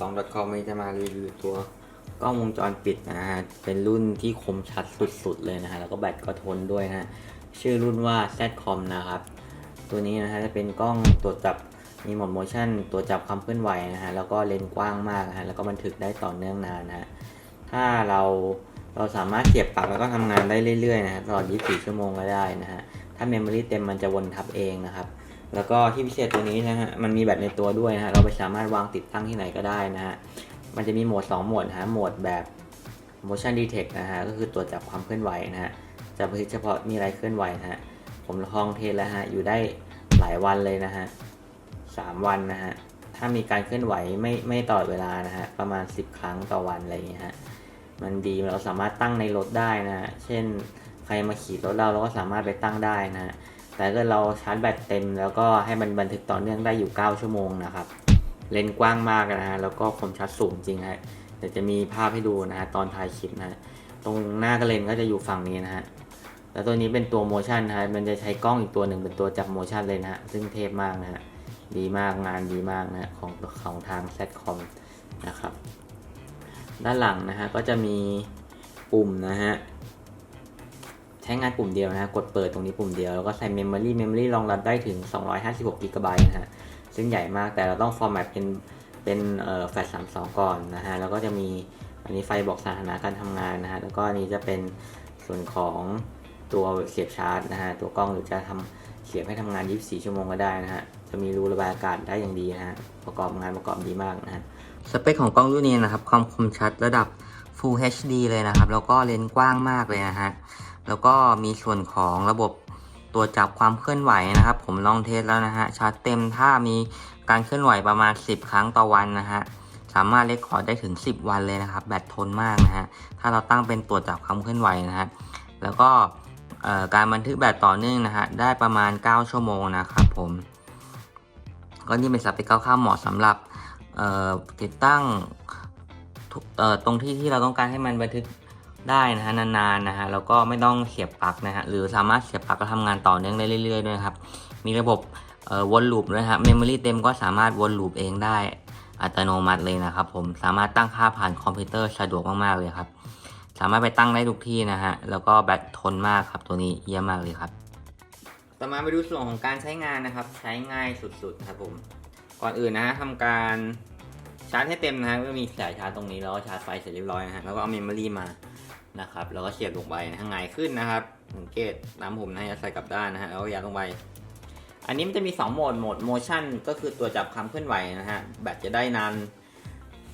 12.com นี้จะมารีวิวตัวกล้องวงจรปิดนะฮะ เป็นรุ่นที่คมชัดสุดๆเลยนะฮะ แล้วก็แบตก็ทนด้วยฮะ ชื่อรุ่นว่า Zcom นะครับ ตัวนี้นะฮะจะเป็นกล้องตรวจจับมีโหมด motion ตรวจับความเคลื่อนไหวนะฮะ แล้วก็เลนส์กว้างมากนะฮะ แล้วก็บันทึกได้ต่อเนื่องนานนะฮะ ถ้าเราเราสามารถเสียบปลั๊กแล้วก็ทำงานได้เรื่อยๆนะฮะตลอด 24 ชั่วโมงก็ได้นะฮะ ถ้าเมมโมรีเต็มมันจะวนทับเองนะครับ แล้วก็ที่พิเศษตัวนี้นะฮะ มันมีแบตในตัวด้วยนะฮะ เราไปสามารถวางติดตั้งที่ไหนก็ได้นะฮะ มันจะมีโหมด 2 โหมดนะฮะ โหมดแบบ motion detect นะฮะ ก็คือตรวจจับความเคลื่อนไหวนะฮะ จะบันทึกเฉพาะมีอะไรเคลื่อนไหวนะฮะ ผมลองเทสแล้วฮะ อยู่ได้หลายวันเลยนะฮะสามวันนะฮะ ถ้ามีการเคลื่อนไหวไม่ไม่ตลอเวลานะฮะ ประมาณ 10 ครั้งต่อวันอะไรอย่างเงี้ยฮะ มันดีเราสามารถตั้งในรถได้นะฮะ เช่นใครมาขี่รถเราเราก็สามารถไปตั้งได้นะฮะ แต่ถ้าเราชาร์จแบตเต็ม แล้วก็ให้มันบันทึกต่อเนื่องได้อยู่ 9 ชั่วโมงนะครับ เลนส์กว้างมากนะฮะ แล้วก็คมชัดสูงจริงฮะ เดี๋ยวจะมีภาพให้ดูนะฮะตอนถ่ายคลิปนะฮะตรงหน้ากระเลนก็จะอยู่ฝั่งนี้นะฮะ แล้วตัวนี้เป็นตัวโมชั่นนะฮะ มันจะใช้กล้องอีกตัวหนึ่งเป็นตัวจับโมชั่นเลยนะฮะ ซึ่งเทพมากนะฮะ ดีมากงานดีมากนะฮะของของทาง Zcom นะครับ ด้านหลังนะฮะก็จะมีปุ่มนะฮะ ใช้งานปุ่มเดียวนะฮะกดเปิดตรงนี้ปุ่มเดียว แล้วก็ใส่ Memory Memory รองรับได้ถึง 256 g b นะฮะ ซึ่งใหญ่มากแต่เราต้องฟอร์แมตเป็นเป็นเอ่อแฟลช32 ก่อนนะฮะ แล้วก็จะมีอันนี้ไฟบอกสถานะการทำงานนะฮะ แล้วก็อันนี้จะเป็นส่วนของตัวเสียบชาร์จนะฮะ ตัวกล้องหรือจะทำเสียบให้ทำงาน 24 ชั่วโมงก็ได้นะฮะ จะมีรูระบายอากาศได้อย่างดีนะฮะ ประกอบงานประกอบดีมากนะฮะ สเปคของกล้องรุ่นนี้นะครับ ความคมชัดระดับ Full HD เลยนะครับ แล้วก็เลนส์กว้างมากเลยนะฮะ แล้วก็มีส่วนของระบบตรวจับความเคลื่อนไหวนะครับ ผมลองเทสแล้วนะฮะชาร์จเต็มถ้ามีการเคลื่อนไหวประมาณ 10 ครั้งต่อวันนะฮะสามารถเลคคอร์ดได้ถึง 10 วันเลยนะครับ แบตทนมากนะฮะถ้าเราตั้งเป็นตรวจับความเคลื่อนไหวนะฮะแล้วก็การบันทึกแบตต่อเนื่องนะฮะได้ประมาณ 9 ชั่วโมงนะครับผม ก็นี่เป็นสเปคคร่าวๆเหมาะสำหรับติดตั้งตรงที่ที่เราต้องการให้มันบันทึก ได้นะฮะนานๆนะฮะแล้วก็ไม่ต้องเสียบปลั๊กนะฮะหรือสามารถเสียบปลั๊กแล้วทำงานต่อเนื่องได้เรื่อยๆด้วยครับมีระบบวนลูปด้วยครับเมมโมรี่เต็มก็สามารถวนลูปเองได้อัตโนมัติเลยนะครับผมสามารถตั้งค่าผ่านคอมพิวเตอร์สะดวกมากๆเลยครับ สามารถไปตั้งได้ทุกที่นะฮะแล้วก็แบตทนมากครับตัวนี้เยี่ยมมากเลยครับ ต่อมาไปดูส่วนของการใช้งานนะครับ ใช้ง่ายสุดๆครับผมก่อนอื่นนะฮะทำการชาร์จให้เต็มนะฮะก็มีสายชาร์จตรงนี้แล้วก็ชาร์จไฟเสร็จเรียบร้อยนะฮะแล้วก็เอาเมมโมรี่มา นะครับแล้วก็เสียบลงไปนะฮะง่ายขึ้นนะครับสังเกตตามผมนะจะใส่กลับด้านนะฮะแล้วก็ยัดลงไป อันนี้มันจะมี 2 โหมดโหมด motion ก็คือตัวจับความเคลื่อนไหวนะฮะแบตจะได้นาน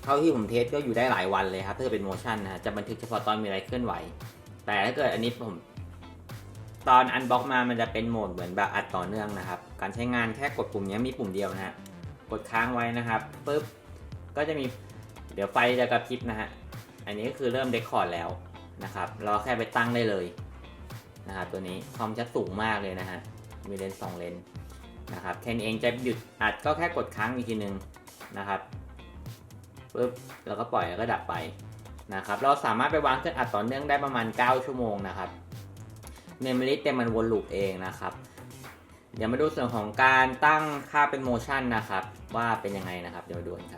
เท่าที่ผมเทสก็อยู่ได้หลายวันเลยครับถ้าเกิดเป็น motion นะฮะจะบันทึกเฉพาะตอนมีอะไรเคลื่อนไหว แต่ถ้าเกิดอันนี้ผมตอนอันบ็อกมามันจะเป็นโหมดเหมือนแบบอัดต่อเนื่องนะครับ การใช้งานแค่กดปุ่มนี้มีปุ่มเดียวนะฮะกดค้างไว้นะครับปุ๊บก็จะมีเดี๋ยวไฟจะกระพริบนะฮะอันนี้ก็คือเริ่มเดคคอร์ดแล้ว นะครับ เราแค่ไปตั้งได้เลยนะครับตัวนี้ความชัดสูงมากเลยนะฮะ มีเลนส์สองเลนส์นะครับแค่นี้เองจะหยุดอัดก็แค่กดค้างอีกทีนึงนะครับปุ๊บแล้วก็ปล่อยแล้วก็ดับไปนะครับ เราสามารถไปวางเครื่องอัดต่อเนื่องได้ประมาณ 9 ชั่วโมงนะครับเมมโมรี่เต็มมันวนลูปเองนะครับ เดี๋ยวมาดูส่วนของการตั้งค่าเป็นโมชั่นนะครับ ว่าเป็นยังไงนะครับ เดี๋ยวมาดูกันครับ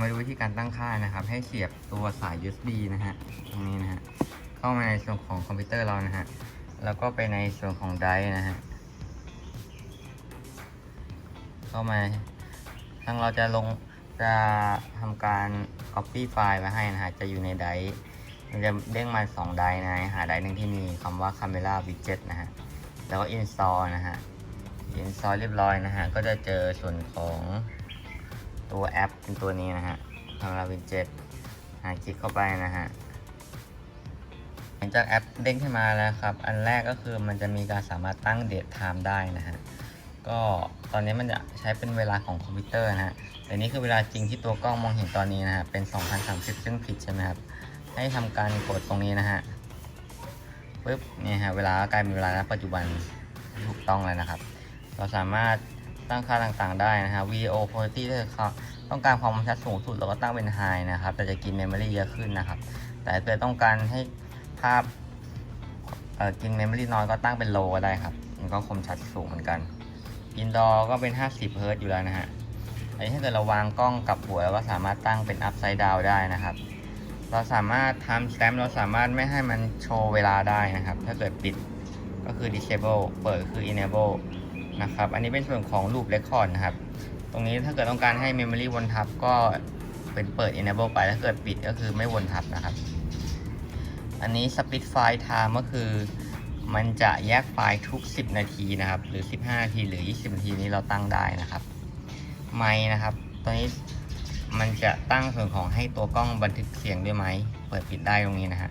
มาดูวิธีการตั้งค่านะครับ ให้เสียบตัวสาย USB นะฮะตรงนี้นะฮะเข้ามาในส่วนของคอมพิวเตอร์เรานะฮะแล้วก็ไปในส่วนของไดร์นะฮะเข้ามาทางเราจะลงจะทำการ copy ไฟล์ไว้ให้นะฮะจะอยู่ในไดร์มันจะเด้งมาสองไดร์นะหาไดร์หนึ่งที่มีคำว่า camera widget นะฮะแล้วก็ install นะฮะ install เรียบร้อยนะฮะก็จะเจอส่วนของ ตัวแอปเป็นตัวนี้นะฮะทางเราวินเจ็ตหาคลิกเข้าไปนะฮะหลังจากแอปเด้งขึ้นมาแล้วครับ อันแรกก็คือมันจะมีการสามารถตั้งเดทไทม์ได้นะฮะก็ตอนนี้มันจะใช้เป็นเวลาของคอมพิวเตอร์นะฮะแต่นี่คือเวลาจริงที่ตัวกล้องมองเห็นตอนนี้นะฮะเป็น 2030 ซึ่งผิดใช่ไหมครับให้ทำการกดตรงนี้นะฮะปึ๊บเนี่ยฮะเวลากลายเป็นเวลาณปัจจุบันถูกต้องแล้วนะครับ เราสามารถ ตั้งค่าต่างๆได้นะฮะ video quality ถ้าเขาต้องการความคมชัดสูงสุดเราก็ตั้งเป็น high นะครับ แต่จะกิน memory เยอะขึ้นนะครับ แต่ถ้าเกิดต้องการให้ภาพเอ่อกิน memory น้อยก็ตั้งเป็น low ก็ได้ครับ มันก็คมชัดสูงเหมือนกัน indoor ก็เป็น 50 Hz อยู่แล้วนะฮะ อันนี้ถ้าเกิดเราวางกล้องกลับหัวเราก็สามารถตั้งเป็น upside down ได้นะครับ เราสามารถทำ stamp เราสามารถไม่ให้มันโชว์เวลาได้นะครับ ถ้าเกิดปิดก็คือ disable เปิดคือ enable นะครับ อันนี้เป็นส่วนของ loop record นะครับ ตรงนี้ถ้าเกิดต้องการให้ memory วนทับก็เป็นเปิด enable ไป ถ้าเกิดปิดก็คือไม่วนทับนะครับ อันนี้ speed file time ก็คือ มันจะแยกไฟล์ทุก 10 นาทีนะครับ หรือ 15 นาที หรือ 20 นาทีนี้เราตั้งได้นะครับ ไมค์นะครับตอนนี้มันจะตั้งส่วนของให้ตัวกล้องบันทึกเสียงด้วยไหม เปิดปิดได้ตรงนี้นะฮะ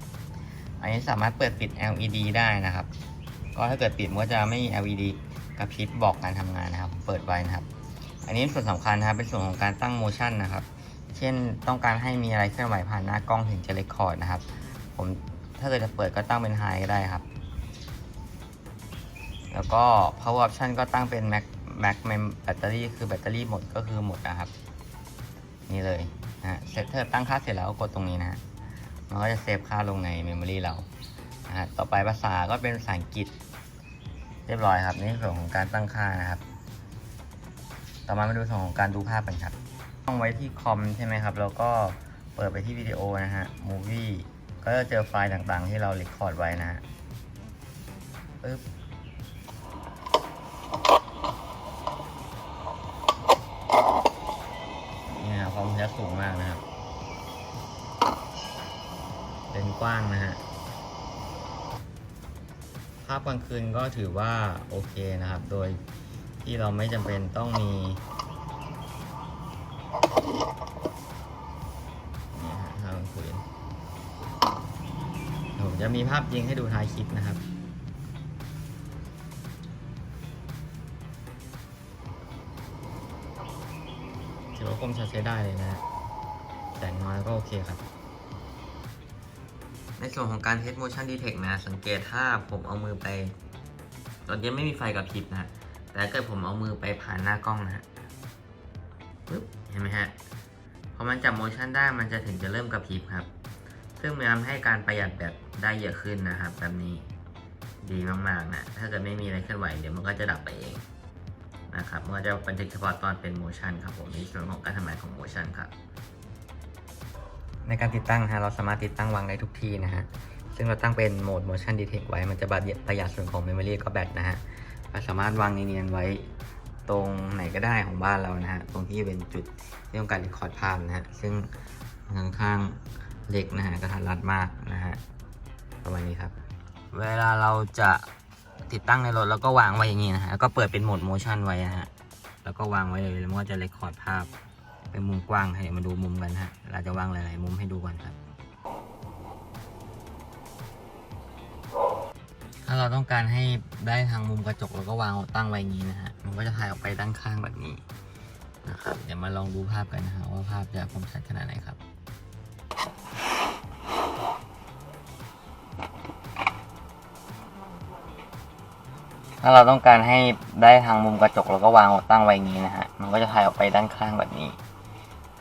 อันนี้สามารถเปิดปิด LED ได้นะครับ ก็ถ้าเกิดปิดมันก็จะไม่มี LED กระพริบบอกการทำงานนะครับ เปิดไว้นะครับ อันนี้ส่วนสำคัญนะครับ เป็นส่วนของการตั้ง motion นะครับ เช่นต้องการให้มีอะไรเคลื่อนไหวผ่านหน้ากล้องถึงจะ record นะครับ ผมถ้าเกิดจะเปิดก็ตั้งเป็น high ก็ได้ครับ แล้วก็ power option ก็ตั้งเป็น max max mem battery คือแบตเตอรี่หมดก็คือหมดนะครับ นี่เลยนะเสร็จเธอตั้งค่าเสร็จแล้วก็กดตรงนี้นะมันก็จะเซฟค่าลงใน memory เรานะต่อไปภาษาก็เป็นภาษาอังกฤษ เรียบร้อยครับ นี่ส่วนของการตั้งค่านะครับ ต่อมามาดูส่วนของการดูภาพกันครับต้องไว้ที่คอมใช่ไหมครับ แล้วก็เปิดไปที่วิดีโอนะฮะ movie ก็จะเจอไฟล์ต่างๆ ที่เราเรคคอร์ดไว้นะฮะปึ๊บนี่นะครับความชัดสูงมากนะครับเป็นกว้างนะฮะาพกลางคืนก็ถือว่าโอเคนะครับ โดยที่เราไม่จำเป็นต้องมีนี่ฮะภาพกลางคืนผมจะมีภาพจริงให้ดูท้ายคลิปนะครับถือว่าคมชัดใช้ได้เลยนะฮะแสงน้อยก็โอเคครับ ในส่วนของการ Test Motion Detect นะ สังเกตถ้าผมเอามือไป ตอนนี้ไม่มีไฟกับพริบนะ แต่ถ้าเกิดผมเอามือไปผ่านหน้ากล้องนะฮะปึ๊บเห็นไหมฮะ พอมันจับ motion ได้มันจะถึงจะเริ่มกระพริบครับ ซึ่งมันทำให้การประหยัดแบตได้เยอะขึ้นนะครับ แบบนี้ดีมากๆนะ ถ้าเกิดไม่มีอะไรเคลื่อนไหวเดี๋ยวมันก็จะดับไปเองนะครับมันก็จะบันทึกเฉพาะตอนเป็น motion ครับผมในส่วนของการทำงานของ motion ครับ ในการติดตั้งฮะเราสามารถติดตั้งวางได้ทุกที่นะฮะ ซึ่งเราตั้งเป็นโหมด motion detect ไว้ มันจะประหยัดประหยัดส่วนของ memory ก็แบตนะฮะเราสามารถวางเนียนๆไว้ตรงไหนก็ได้ของบ้านเรานะฮะ ตรงที่เป็นจุดที่ต้องการรีคอร์ดภาพนะฮะ ซึ่งค่อนข้างเล็กนะฮะกระทัดรัดมากนะฮะ ประมาณนี้ครับ เวลาเราจะติดตั้งในรถแล้วก็วางไว้อย่างนี้นะฮะ แล้วก็เปิดเป็นโหมด motion ไว้นะฮะ แล้วก็วางไว้เลยแล้วมันก็จะรคคอร์ดภาพ เป็นมุมกว้างให้มาดูมุมกันฮะ เราจะวางหลาย ๆ มุมให้ดูกันครับ ถ้าเราต้องการให้ได้ทางมุมกระจกเราก็วางตั้งไว้อย่างนี้นะฮะ มันก็จะถ่ายออกไปด้านข้างแบบนี้นะครับ เดี๋ยวมาลองดูภาพกันนะฮะว่าภาพจะคมชัดขนาดไหนครับถ้าเราต้องการให้ได้ทางมุมกระจกเราก็วางตั้งไว้อย่างนี้นะฮะ มันก็จะถ่ายออกไปด้านข้างแบบนี้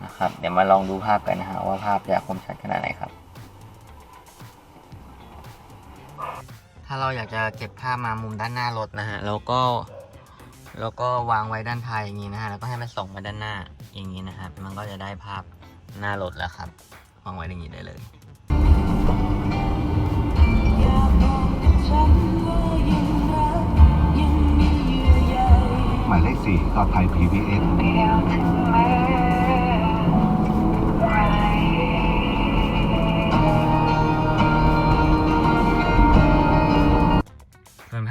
นะครับ เดี๋ยวมาลองดูภาพกันนะฮะว่าภาพจะคมชัดขนาดไหนครับ ถ้าเราอยากจะเก็บภาพมามุมด้านหน้ารถนะฮะแล้วก็แล้วก็วางไว้ด้านท้ายอย่างนี้นะฮะแล้วก็ให้มันส่งมาด้านหน้าอย่างนี้นะครับ มันก็จะได้ภาพหน้ารถแล้วครับวางไว้อย่างนี้ได้เลยอย่าบอกฉันว่ายังรักยังมีเยื่อใยหมายเลขสี่ปลอดภัย PVN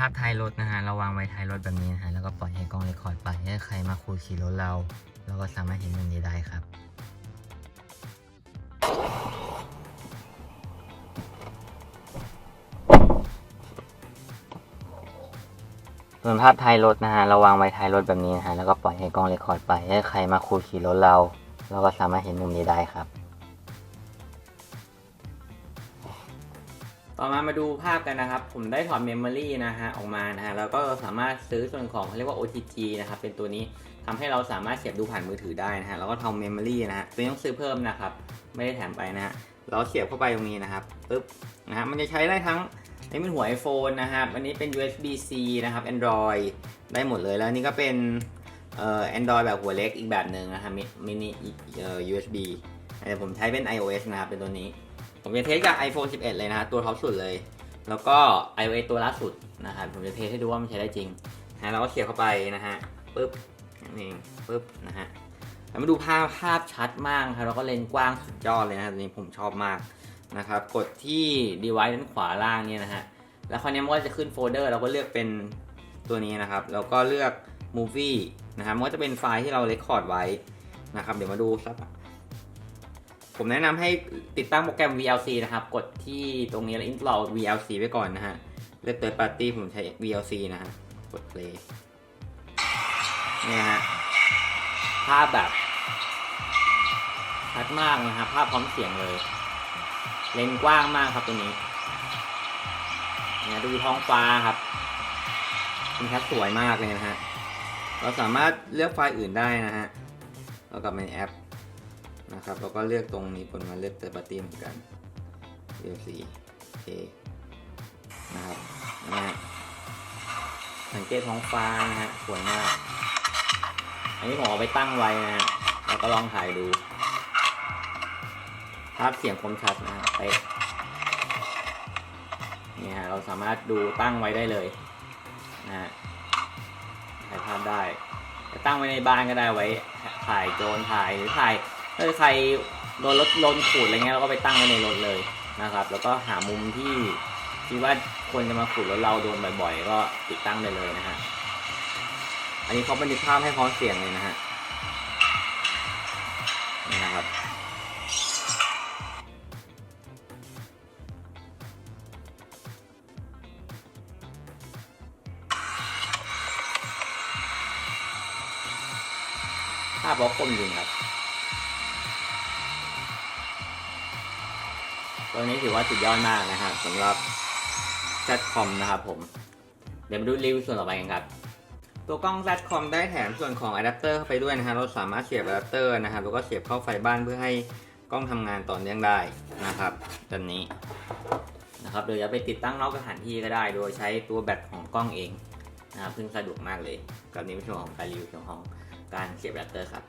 พท้ายรถนะฮะเราวางไว้ท้ายรถแบบนี้นะฮะแล้วก็ปล่อยให้กล้องเรคคอร์ดไปให้ใครมาคุยขี่รถเรา เราก็สามารถเห็นมันนี้ได้ครับส่วนภาพท้ายรถนะฮะเราวางไว้ท้ายรถแบบนี้นะฮะแล้วก็ปล่อยให้กล้องเรคคอร์ดไปให้ใครมาคุยขี่รถเรา เราก็สามารถเห็นมุมนี้ได้ครับ ต่อมามาดูภาพกันนะครับ ผมได้ถอดเมมโมรีนะฮะออกมานะฮะแล้วก็สามารถซื้อส่วนของเขาเรียกว่า OTG นะครับ เป็นตัวนี้ทำให้เราสามารถเสียบดูผ่านมือถือได้นะฮะแล้วก็ทำเมมโมรีนะฮะตัวนี้ต้องซื้อเพิ่มนะครับ ไม่ได้แถมไปนะฮะเราเสียบเข้าไปตรงนี้นะครับปึ๊บนะฮะมันจะใช้ได้ทั้งนนี้เป็นหัว iPhone นะครับอันนี้เป็น USB C นะครับ Android ได้หมดเลยแล้วนนี้ก็เป็นเอ่อ Android แบบหัวเล็กอีกแบบหนึ่งนะครับมินิ USB แต่ผมใช้เป็น iOS นะครับเป็นตัวนี้ ผมจะเทสกับ iPhone 11 เลยนะฮะตัวท็อปสุดเลย แล้วก็ iOS ตัวล่าสุดนะครับผมจะเทสให้ดูว่ามันใช้ได้จริงนะเราก็เสียบเข้าไปนะฮะปึ๊บนั่เองปึ๊บนะฮะแล้วมาดูภาพภาพชัดมากครับแล้วก็เลนส์กว้างสุดยอดเลยนะตัวนี้ผมชอบมากนะครับกดที่ device ด้านขวาล่างเนี่ยนะฮะแล้วคราวนี้มันก็จะขึ้นโฟลเดอร์เราก็เลือกเป็นตัวนี้นะครับแล้วก็เลือก movie นะครับมันก็จะเป็นไฟล์ที่เราเรคคอร์ดไว้นะครับเดี๋ยวมาดูสัก ผมแนะนำให้ติดตั้งโปรแกรม VLC นะครับ กดที่ตรงนี้แล้ว install VLC ไว้ก่อนนะฮะเลือก third party ผมใช้ VLC นะฮะ กด play เนี่ยฮะ ภาพแบบชัดมากนะครับ ภาพพร้อมเสียงเลย เลนกว้างมากครับตัวนี้ เนี่ยดูท้องฟ้าครับเป็นแคสสวยมากเลยนะฮะ เราสามารถเลือกไฟล์อื่นได้นะฮะแล้วกลับมาในแอป นะครับแล้วก็เลือกตรงนี้คนมาเลือกเตอร์ปาร์ตี้เหมือนกันเลือกสีโอนะครับนะสังเกตท้องฟ้านะฮะสวยมาก อันนี้ผมเอาไปตั้งไว้นะฮะแล้วก็ลองถ่ายดู ภาพเสียงคมชัดนะฮะเป๊ะเนี่ยเราสามารถดูตั้งไว้ได้เลยนะฮะถ่ายภาพได้จะตั้งไว้ในบ้านก็ได้ไว้ถ่ายโจรถ่ายหรือถ่าย ถ้าใครโดนรถลนขูดอะไรเงี้ยเราก็ไปตั้งไว้ในรถเลยนะครับ แล้วก็หามุมที่คิดว่าคนจะมาขูดรถเราโดนบ่อย ๆ ก็ติดตั้งได้เลยนะฮะอันนี้เขาบันทึกภาพให้พร้อมเสียงเลยนะฮะนี่นะครับภาพบล็อกคมจริงครับ ตัวนี้ถือว่าสุดยอดมากนะครับสำหรับ ZCOM นะครับผม เดี๋ยวมาดูรีวิวส่วนต่อไปกันครับ ตัวกล้อง ZCOM ได้แถมส่วนของอะแดปเตอร์เข้าไปด้วยนะฮะเราสามารถเสียบอะแดปเตอร์นะครับแล้วก็เสียบเข้าไฟบ้านเพื่อให้กล้องทำงานต่อเนื่องได้นะครับตัวนี้นะครับโดยจะไปติดตั้งนอกสถานที่ก็ได้ โดยใช้ตัวแบตของกล้องเองนะครับซึ่งสะดวกมากเลย กับนี้เป็นช่วงของการรีวิวช่วงของการเสียบอะแดปเตอร์ครับ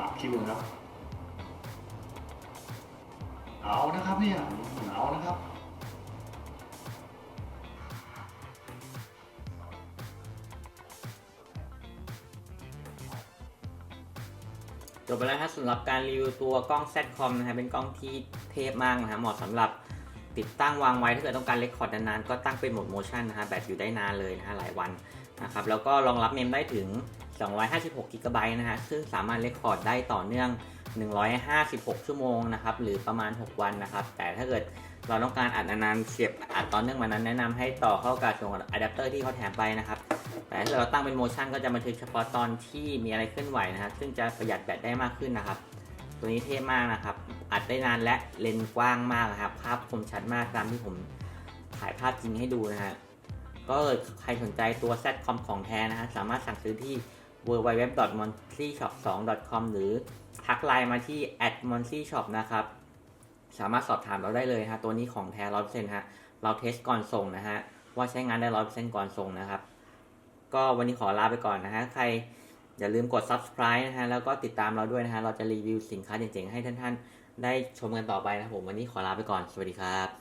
สามคิวนะครับ เอานะครับเนี่ยเอานะครับจบไปแล้วครับสำหรับการรีวิวตัวกล้อง ZCOM นะครับเป็นกล้องที่เทพมากนะฮะเหมาะสำหรับติดตั้งวางไว้ถ้าเกิดต้องการเลคคอร์ดนานๆ ก็ตั้งเป็นโหมด motion นะฮะแบตอยู่ได้นานเลยนะฮะหลายวันนะครับแล้วก็รองรับเมมได้ถึง 256กิกะไบต์นะฮะ ซึ่งสามารถเรคคอร์ดได้ต่อเนื่อง 156 ชั่วโมงนะครับ หรือประมาณ 6 วันนะครับ แต่ถ้าเกิดเราต้องการอัดนานๆเสียบอัดต่อเนื่องมานั้น แนะนำให้ต่อเข้ากับส่วนอะแดปเตอร์ที่เขาแถมไปนะครับ แต่ถ้าเราตั้งเป็นโมชั่นก็จะบันทึกเฉพาะตอนที่มีอะไรเคลื่อนไหวนะครับ ซึ่งจะประหยัดแบตได้มากขึ้นนะครับ ตัวนี้เท่มากนะครับ อัดได้นานและเลนส์กว้างมากนะครับ ภาพคมชัดมากตามที่ผมถ่ายภาพจริงให้ดูนะฮะก็เลยใครสนใจตัว ZCOM ของแท้นะฮะสามารถสั่งซื้อที่ www.monthlyshop2.com หรือทักไลน์มาที่ @monthlyshop นะครับ สามารถสอบถามเราได้เลยฮะ ตัวนี้ของแท้100%ฮะ เราเทสก่อนส่งนะฮะ ว่าใช้งานได้100%ก่อนส่งนะครับ ก็วันนี้ขอลาไปก่อนนะฮะ ใครอย่าลืมกด subscribe นะฮะ แล้วก็ติดตามเราด้วยนะฮะ เราจะรีวิวสินค้าเจ๋งๆ ให้ท่านๆ ได้ชมกันต่อไปนะครับผม วันนี้ขอลาไปก่อน สวัสดีครับ